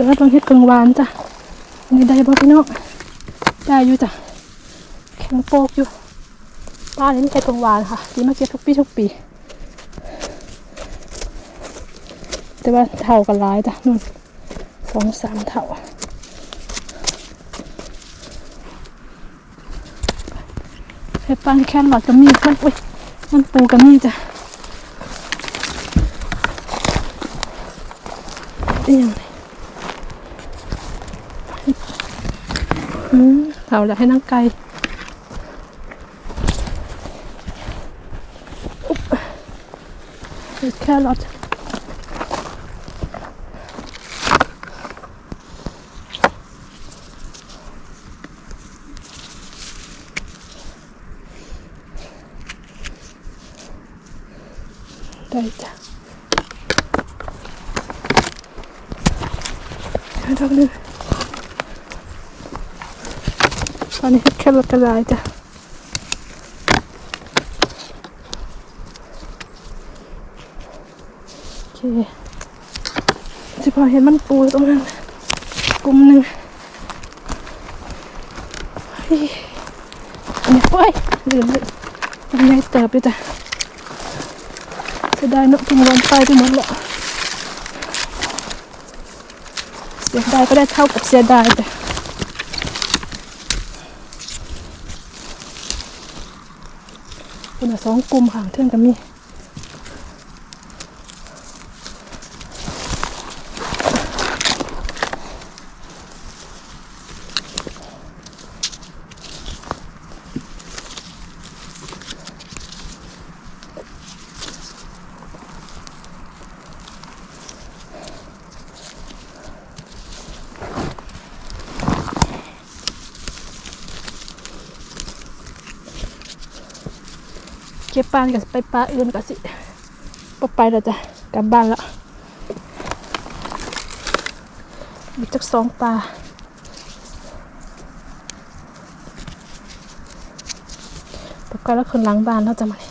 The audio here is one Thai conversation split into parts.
แต่ว่าต้องเฮ็ดกลางวานจ้ะนี่ได้บ่พี่น้องได้อยู่จ้ะแข็งโปกอยู่ป้าเล่นแค่กลางวานค่ะที่มาเก็บทุกปีทุกปี แต่ว่าเท่ากันหลายจ้ะนู่นสองสามเท่าเห็ดปังแค่หลอดก็มีมันอุ้ยมันปูก็มีจ้ะนี่ยังไงอืม เท่าอยากให้นั่งไกลอุ๊บแค่หลอดได้จ้ะเอาดอกหนึง ตอนนี้แค่รถกระไรจ้ะโอเคจะพอเห็นมันปูตรงนั้นกลุ่มหนึ่งเฮ้ยอันนี้โอ้ยลืมเลยมันใหญ่เติบเลยจ้ะเสียดายเนอะทุ่งลมไปไปหมดแล้วเสียดายก็ได้เท่ากับเสียดายแต่คนละ สองกลุ่มห่างเท่นกันมี ก็บปลากับไปปลาอื่นกับสิปไปแล้วจ้ะกลับบ้านแล้วมีจักสองปลาปก็แล้วคนล้างบ้านแล้วจะมา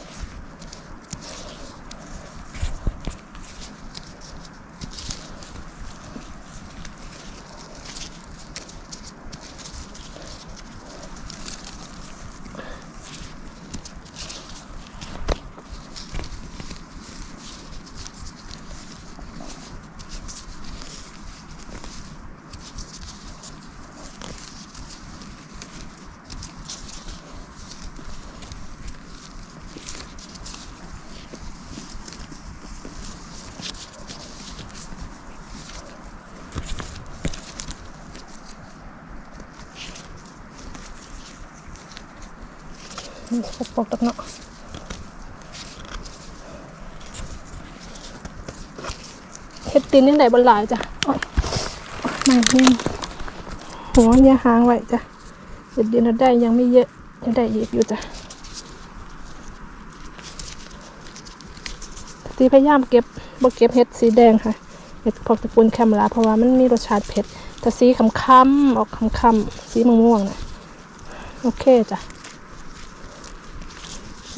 ปกปกตักเนาะเฮ็ดตีนนี่ไหนบนหลายจ้ะโอ๊ยมาเนี่ยหัวเนี่ยหางไว้จ้ะเด็ดเดียวเราได้ยังไม่เยอะยังได้อีกอยู่จ้ะตีพยายามเก็บบ่เก็บเห็ดสีแดงค่ะเห็ดพวกตระกูลแคมลาเพราะว่ามันมีรสชาติเผ็ดแต่สีคำคำๆออกคำคำๆสีม่วงๆนะโอเคจ้ะ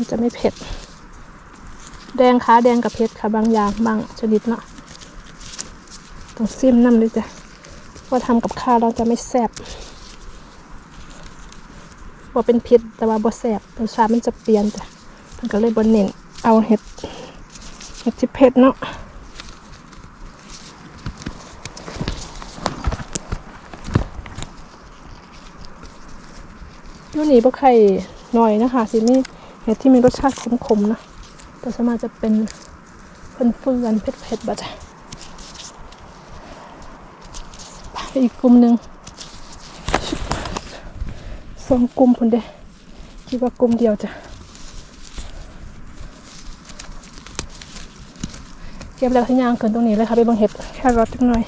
มันจะไม่เผ็ด แดงขาแดงกับเผ็ดค่ะบางอย่างบางชนิดเนาะต้องซิมน้ำเลยจ้ะว่าทำกับข้าวเราจะไม่แซ่บว่าเป็นเผ็ดแต่ว่าบ่แซ่บรสชาติมันจะเปลี่ยนจ้ะมันก็เลยบนเน้นเอาเห็ดเห็ดที่เผ็ดเนาะยูนี่บ่ไข่หน่อยนะคะสินี่ เห็ดที่มีรสชาติขมๆนะ แต่สมาจะเป็นเฟื่อนเฟือนเผ็ดๆบัดจ้ะไปอีกกลุ่มหนึ่งสองกลุ่มคนเด้คิดว่ากลุ่มเดียวจ้ะเก็บแล้วที่ยางเกินตรงนี้เลยค่ะไปเบังเห็ดแค่รอดจักหน่อย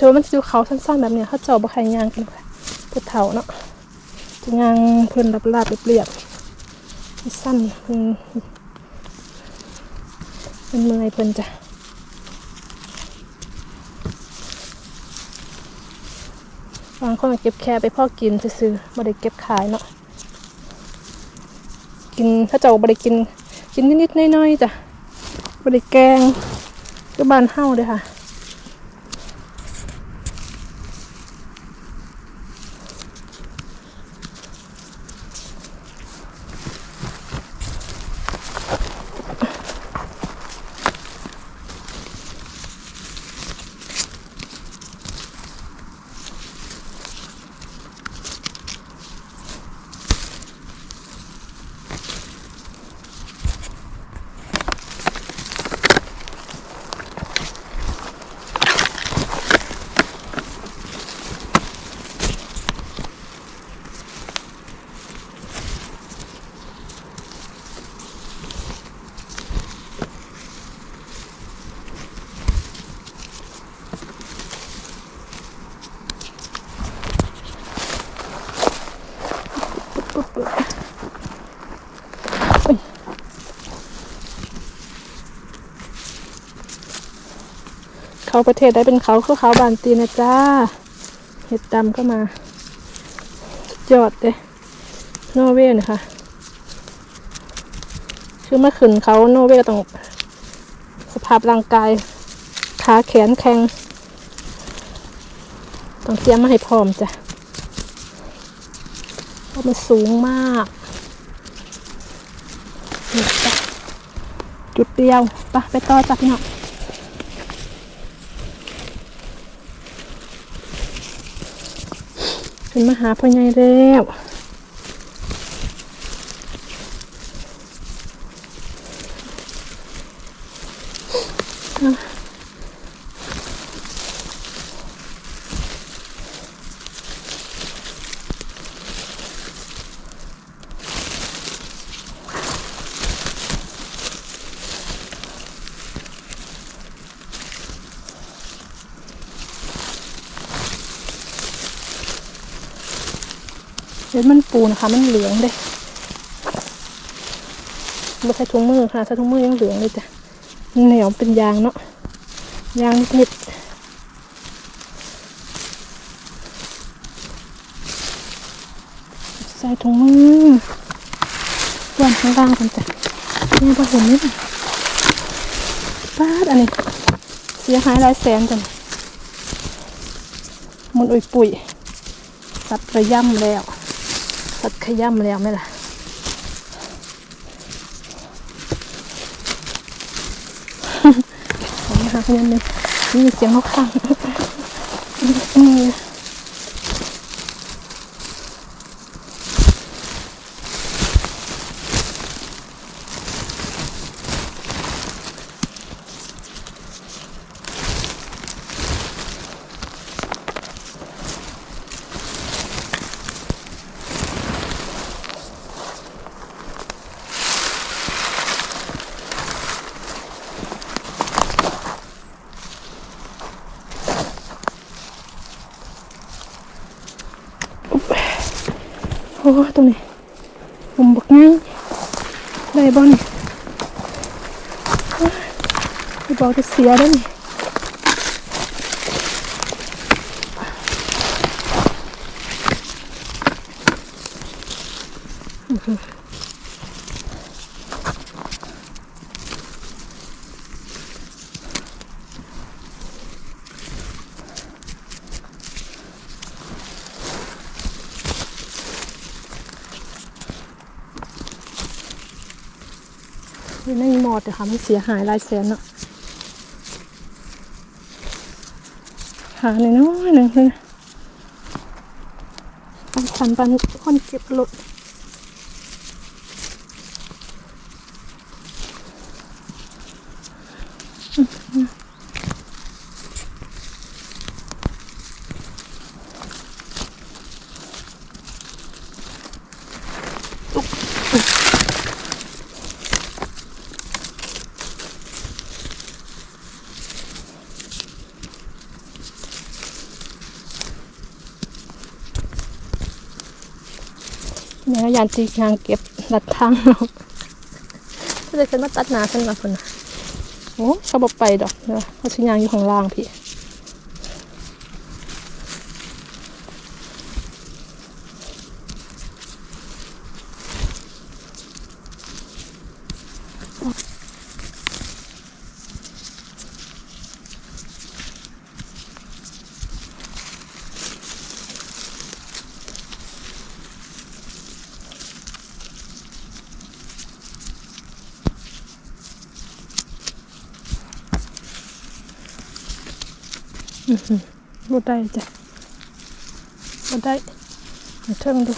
เธอมันจะดูเขาสั้นๆแบบเนี้ยเขาเจ้าบ่ใครยางกันค่ะผู้เฒ่าเนาะจะยางเพิ่อนรับลาบเรียบๆสั้นเพิ่นเป็นเมื่อยเพิ่อนจ้ะบางคนเก็บแค่ไปพ่อกินซื้อๆบ่ได้เก็บขายเนาะกินถ้าเจ้าบ่ได้กิน กินนิดๆน้อยๆจ้ะบ่ได้แกงก็บานเฮาเด้อค่ะ เขาประเทศได้เป็นเขาคือเขาบานตีนะจ้า เห็ดดำก็มาสุดยอดเลยนอเวย์นะคะคือเมื่อคืนเขาโนเวต้องสภาพร่างกายขาแขนแข็งต้องเตรียมมาให้พร้อมจ้ะเพราะมันสูงมาก จุดเดียวไปะไปต่อจ้ะพี่น้อง เป็นมาหาพ่อใหญ่แล้วอะเห็ นะคะมันเหลืองเด้ไม่ใช่ถุงมือค่ะถ้าถุงมือยังเหลืองเลยจ้ะเหนียวเป็นยางเนาะยางนิดๆใส่ถุงมือส่วนข้างล่างกันจ้ะนี่พอเห็นนี่ป้าดอันนี้เสียหายหลายแสนจ้ะมันอุยปุ๋ยสัตว์ระย่ำแล้ว สัตว์ขย่ำแล้วไหมล่ะขอมาหาคนนึงนี่เสียงเขาข้างอื อ้ตรงนี้ผมบอกง่ายได้บ่นี่ไม่บอกจะเสียได้วนี่ จะทำให้เสียหายลายเส้นเนาะหาหน่อยน้อยหนึ่งเลยปันขันปันคนเก็บหลุดอืม ยานตียางเก็บลัดทางเนาะก็เลยฉันมาตัดหนาฉันมาคนน่ะโอ้เขาบอกไปดอกเนาะเขาชิ้นยางอยู่ข้างล่างพี่ บ่ได้จ้ะบ่ได้มาเทิงดู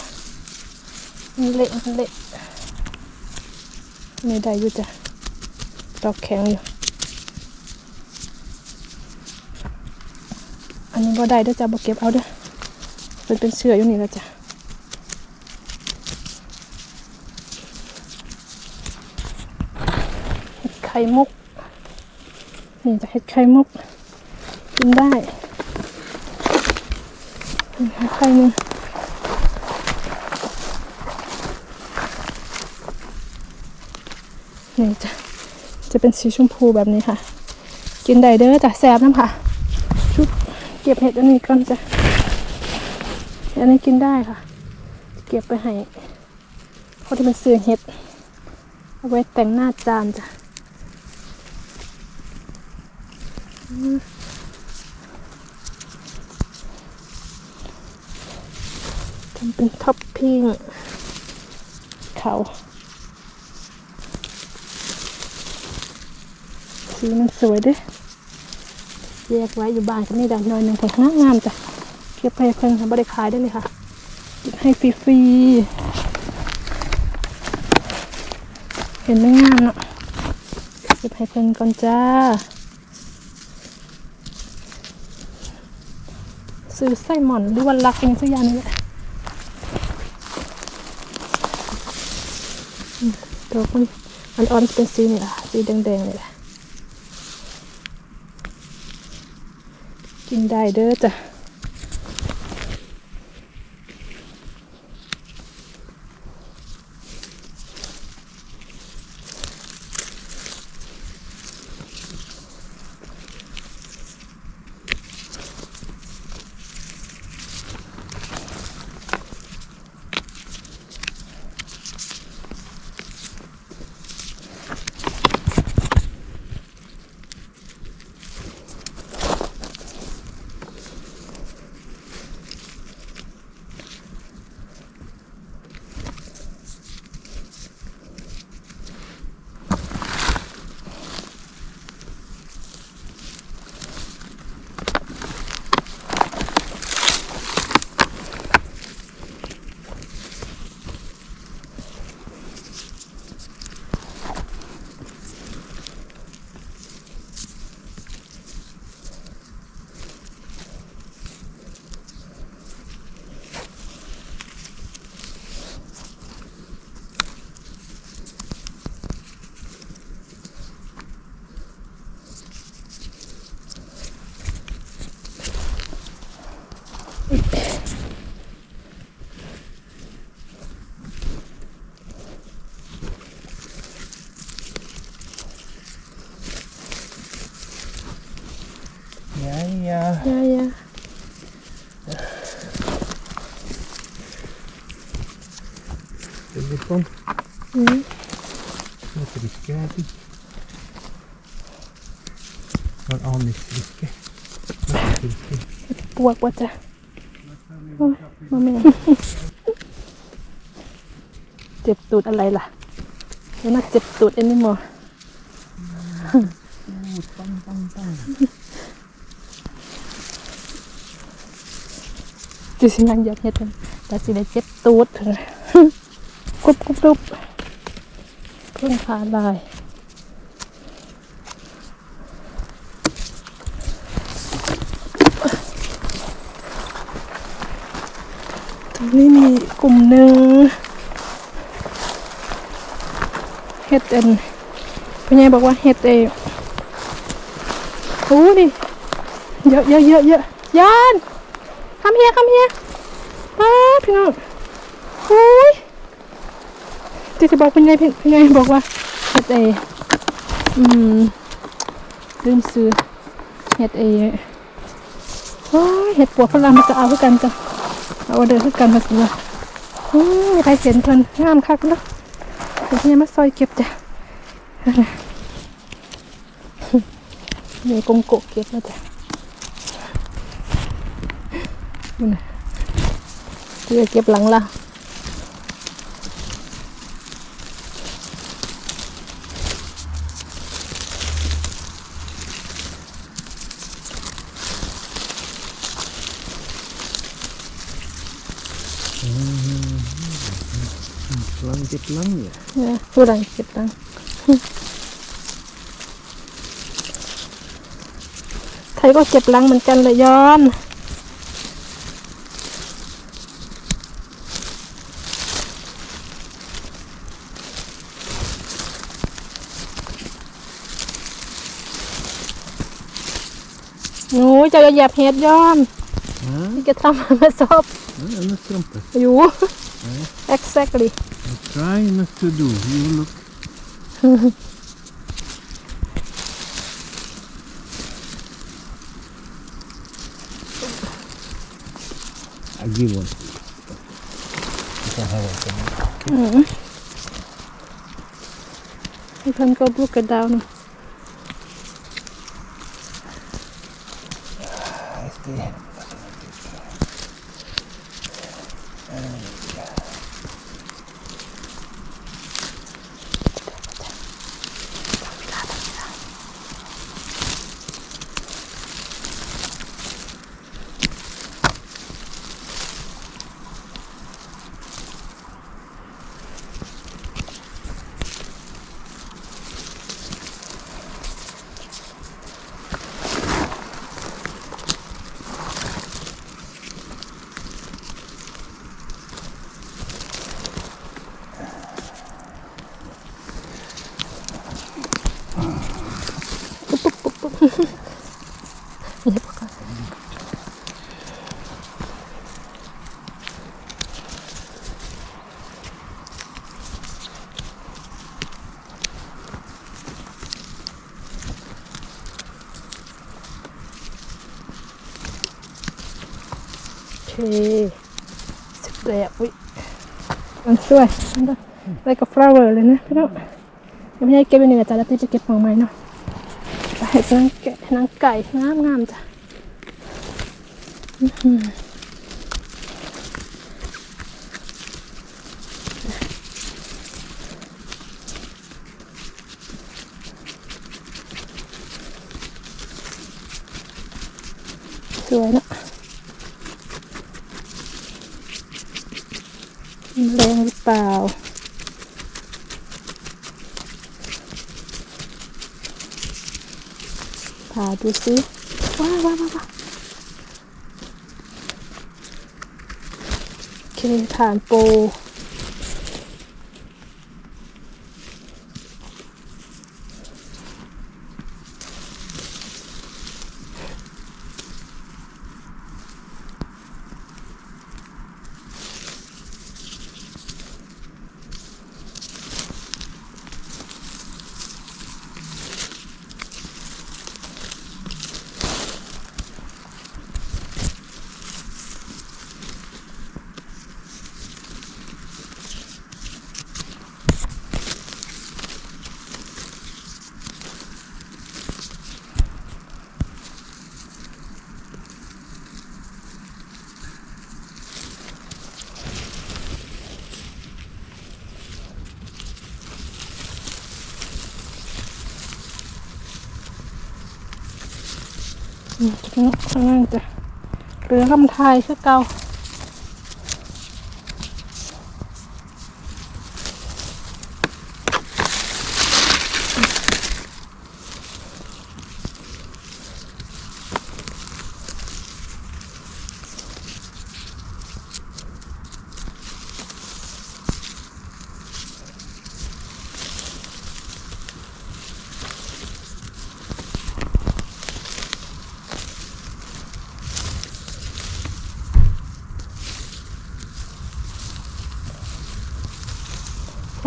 มันเละมันเละนี่ได้อยู่จ้ะดอกแข็งอยู่ อันนี้บ่ได้เด้อจ้ะบ่เก็บเอาเด้อมันเป็นเสืออยู่นี่แล้วจ้ะเห็ดไข่มุก นี่จะเห็ดไข่มุก กินได้ไข่หนึ่งนี่จะจะเป็นสีชมพูแบบนี้ค่ะ กินได้เด้อจ้ะแซ่บน้ำค่ะ ชุบเก็บเห็ดอันนี้ก่อนจ้ะอันนี้กินได้ค่ะ เก็บไปให้เขาที่เป็นเสือเห็ด เอาไว้แต่งหน้าจานจ้ะ ทำ เป็นท็อปปิ้งเขาสีมันสวยด้วยแยกไว้อยู่บ้านก็นี่ได้หน่อยหนึ่งผลงามงามจ้ะเก็บไปให้เพิ่นค่ะบริขายได้เลยค่ะ ให้ฟรีๆเห็นไม่งามเนาะเก็บให้เพิ่นก่อนจ้าซื้อไส้หม่อนหรือวันลักเป็นสักอย่างนี่แหละอืม ตัวมันอันอ่อนเป็นสีนี่แหละสีแดงๆนี่แหละกินได้เด้อจ้ะ Ja, ja. ยายา Telefon. อืม Wat drikke er det? Var anis drikke. Wat drikke. ปวกว่าจ้ะโอ้ยมาแม่เจ็บตูดอะไรล่ะเดี๋ยวมาเจ็บตูดเอ็นนี่มอ Bang, bang, bang. จิสิยังอยากเฮ็ดกันแต่สิได้เจ็บตูดกรุบกรุบกรุบ เพิ่งขาลายตรงนี้มีกลุ่มหนึ่งเฮ็ดเอ็นพี่ใหญ่บอกว่าเฮ็ดเองโอ้ดิเยอะเยอะเยอะเยอะยานคำเฮียคำเฮียป้าพี่น้อง ที่จะบอกเป็นไงเป็นไงบอกว่าเฮ็ดไออืมลืมซื้อเฮ็ดไอโอ้ยเฮ็ดปวดพลังมันจะเอาคือกันจ้ะเอาเดินคือกันมาสิว่าอืมมีใครเห็นเพิ่นงามคักเนาะเดี๋ยวเนี่ยมาซอยเก็บจ้ะนั่นน่ะนี่กงโกเก็บแล้วจ้ะนี่นะเดี๋ยวเก็บหลังละ lang ja. เนี่ยผู้ใดเก็บตังค์ใครก็เก็บหลังเหมือนกันเลยย้อนหนูจะเหยียบเห็ดย้อน Ja, ที่จะทำให้มาซอบ ja en strumpor. อยู่ exactly I try not to do. You look. I give one. You can have one. ให้เพิ่นก็ลูก กระดาวหน่อยอเคสร็จแล้วอุ้ยมันสวยมันก็ได้กับ flower เลยนะพี่น้องยังไม่ให้เก็บไปหนึ่งอาจารย์แล้วที่จะเก็บของใหม่เนาะไปให้นางแกะนางไก่งามงามจ้ะสวยเนะ แรงหรือเปล่า ผ่า ดูซิว้าวว้าวว้าโอเคผ่านโปร เป็นข้างล่างจะเรือคำไทยคือเก่า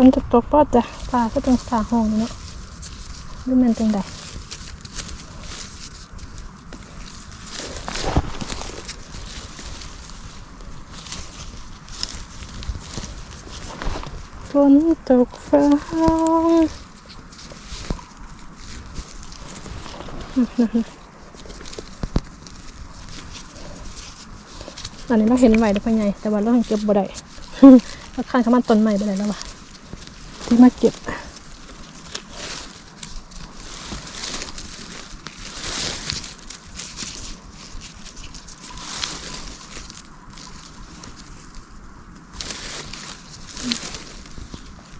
นจะตกปอดจ้ะฟ้าก็ต้องฟ้าห้องเนาะหรือมันจังใดฝนตกฟ้าห้องอันนี้เราเห็นไหวได้ปะไงแต่ว่าเรายังเก็บบ่ได้เราข้างเขามันต้นใหม่ไปไหนแล้ววะ ที่มาเก็บ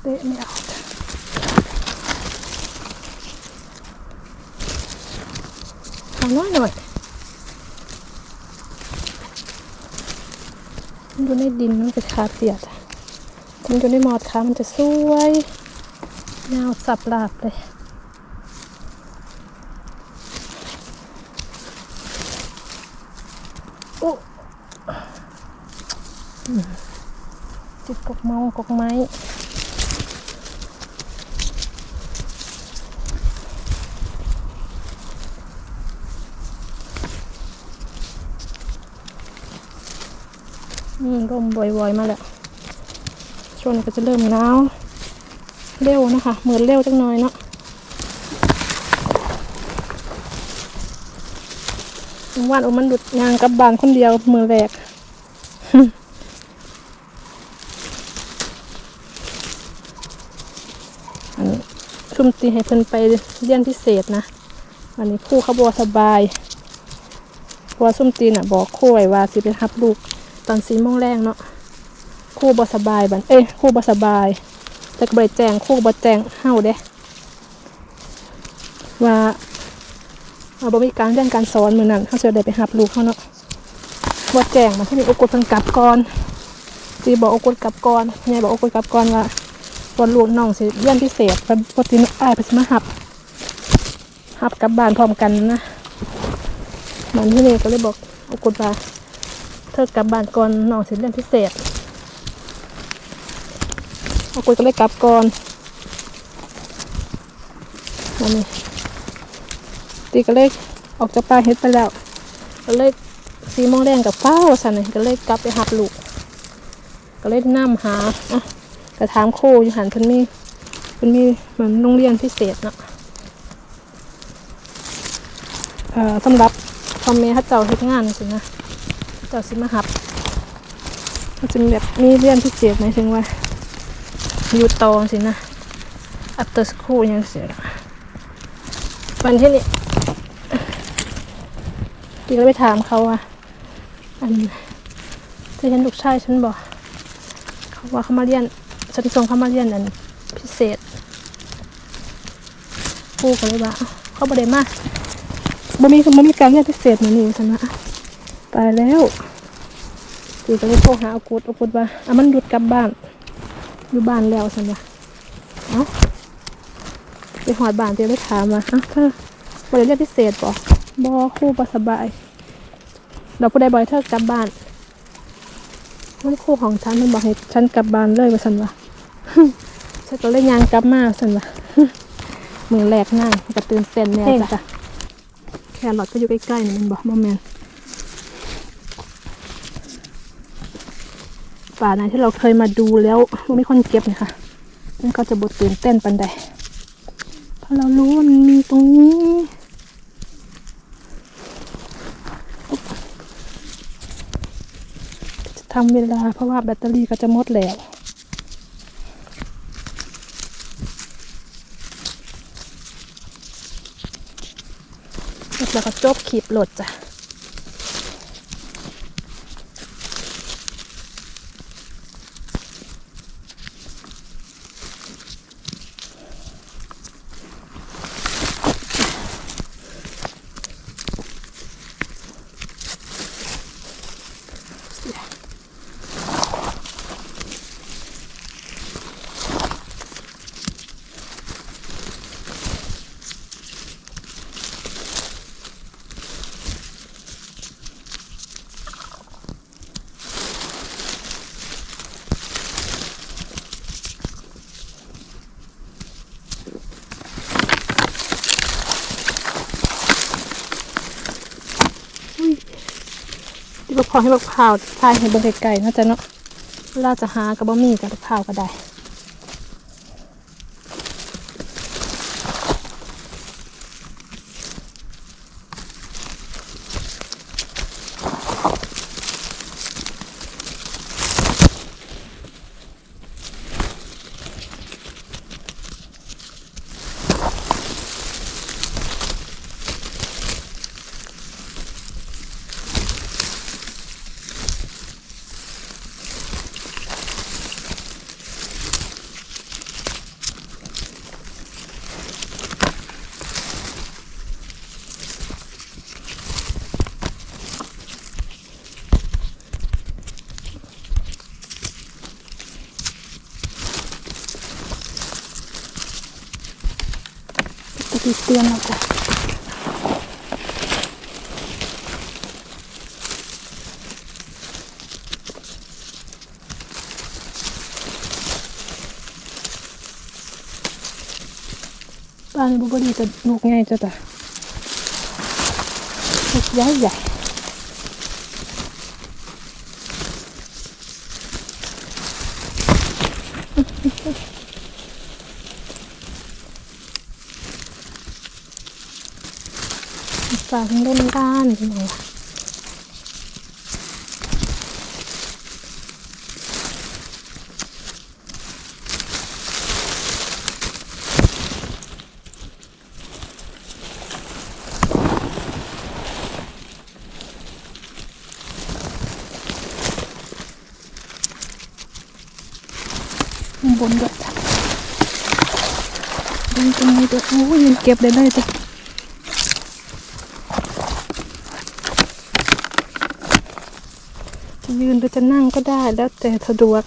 เตะไม่เอาเอาน้อยหน่อยมันอยู่ในดินมันเป็นคาเปียกอะ มันอยู่ในหมอดขามันจะสวยยาวสับหลาบเลยโอ้จิบกกเมากกไม้อืมร่มบ่อยๆมาแล้ว ช่วงนี้ก็จะเริ่มหนาวเร็วนะคะ เหมือนเร็วจังหน่อยเนาะวันโอ้มันหลุดยางกับบานคนเดียวมือแรกอันนี้ชุมตีให้เพิ่นไปเรียนพิเศษนะ อันนี้คู่เขาบอสบายเพราะว่าซุ่มตีน่ะบอกคู่ไว้ว่าสิไปรับลูกตอนสี่โมงแรกเนาะ คู่บสบายบันเอ้ยคู่บสบาย แต่ก็บริแจงคู่บแจงเฮาเด้ว่าเอาบ่มีการเรื่องการสอนมือนั้นเขาจะได้ไปหับลูกเขาเนาะบ่แจงมันที่มีโอกาสเพิ่นกลับก่อนตีบอกโอกาสกลับก่อนยายบอกโอกาสกลับก่อนว่าตอนลูกน้องสิเรียนพิเศษเพิ่นปกติอ้ายเพิ่นมาหับหับกลับบ้านพร้อมกันนะมันที่นี่ก็เลยบอกโอกาสว่าเธอกลับบ้านก่อนน้องสิเรียนพิเศษ อากุยก็เลยกลับก่อนนั่นี่ตีก็เลยออกจากป่าเฮ็ดไปแล้ว ก็เลยสีโมงแดงกับเป้าสันนี่ก็เลยกลับไปหับลูก ก็เลยนั่หาอะกระถามครูอยู่หันเพิ่นมีเพิ่นมีเหมือนโรงเรียนพิเศษเนาะเอ่อสำหรับพ่อแม่เขาเจ้าเฮ็ดงานสินะเจ้าสิมาหับมันจะมีแบบมีเรียนพิเศษไหมถึงว่า อยู่ตอสินะ after school ยังเสียวันที่นี่พี่ก็ไปถามเขาว่าอันที่ฉันลูกชายฉันบอกเขาว่าเขามาเรียนฉันส่งเขามาเรียนอันพิเศษครูก็เลยว่าเขาบ่ได้มาบ่มีบ่มีการเรียนพิเศษเหมือนนี่ฉันว่าตายแล้วตีก็เลยโทรหาอากุดอากุดว่าอะมันหยุดกลับบ้าน อยู่บ้านแล้วสันว่าเอ้าไปหอดบ้านเตีเลยถามว่าอ้าวเธอบริเรียนพิเศษบ่บอครู่บ่สบายเราผู้ใดบอยเธอกลับบ้านมันครู่ของฉันมันบอกให้ฉันกลับบ้านเลยว่าสันว่าฉันก็เลยยางกลับมาสันว่ามือแรกนั่งก็ตื่นเต้นแน่จ้ะแครอทก็อยู่ใกล้ๆนี่มันบอกบ่แมน ป่าไหนที่เราเคยมาดูแล้วว่ามีคนเก็บเนี่ยค่ะมันก็จะบดตื่นเต้นปันใดเพราะเรารู้ว่ามันมีตรงนี้จะทำเวลาเพราะว่าแบตเตอรี่ก็จะหมดแล้วแล้วก็จบขีบโหลดจ้ะ บักพอให้บักพร้าวทายให้เบิ่งไกลๆเนาะจ๊ะเนาะเวลาจะหากับบ่มีกับบักพร้าวก็ได้ จะติดเตือนเราจ้ะบ้านบุบดีจะลูกง่ายจ้ะแต่ลูกใหญ่ใหญ่ฝากเล่นด้านหน่อยล่ะข้างบนด้วยจ้ะดูตรงนี้ด้วยโอ้ยเก็บได้เลยจ้ะ จะนั่งก็ได้แล้วแต่สะดวก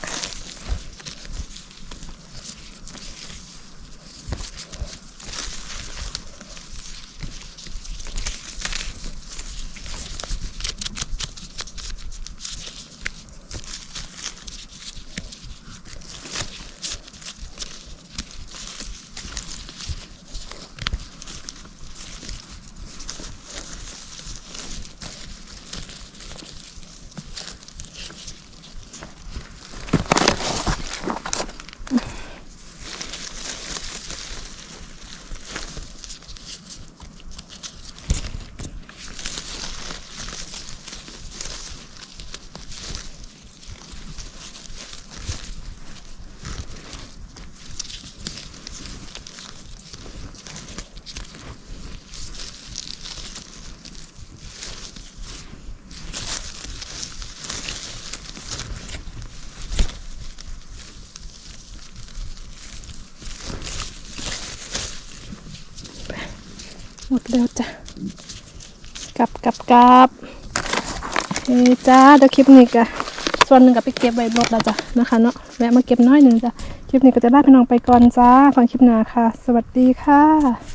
กลับกลับเอ้ยจ้าเดี๋ยวคลิปนี้ก็ส่วนหนึ่งก็ไปเก็บไว้หมดแล้วจ้ะนะคะเนาะแวะมาเก็บน้อยหนึ่งจ้ะคลิปนี้ก็จะลาพี่น้องไปก่อนจ้าฟังคลิปหน้าค่ะ สวัสดีค่ะ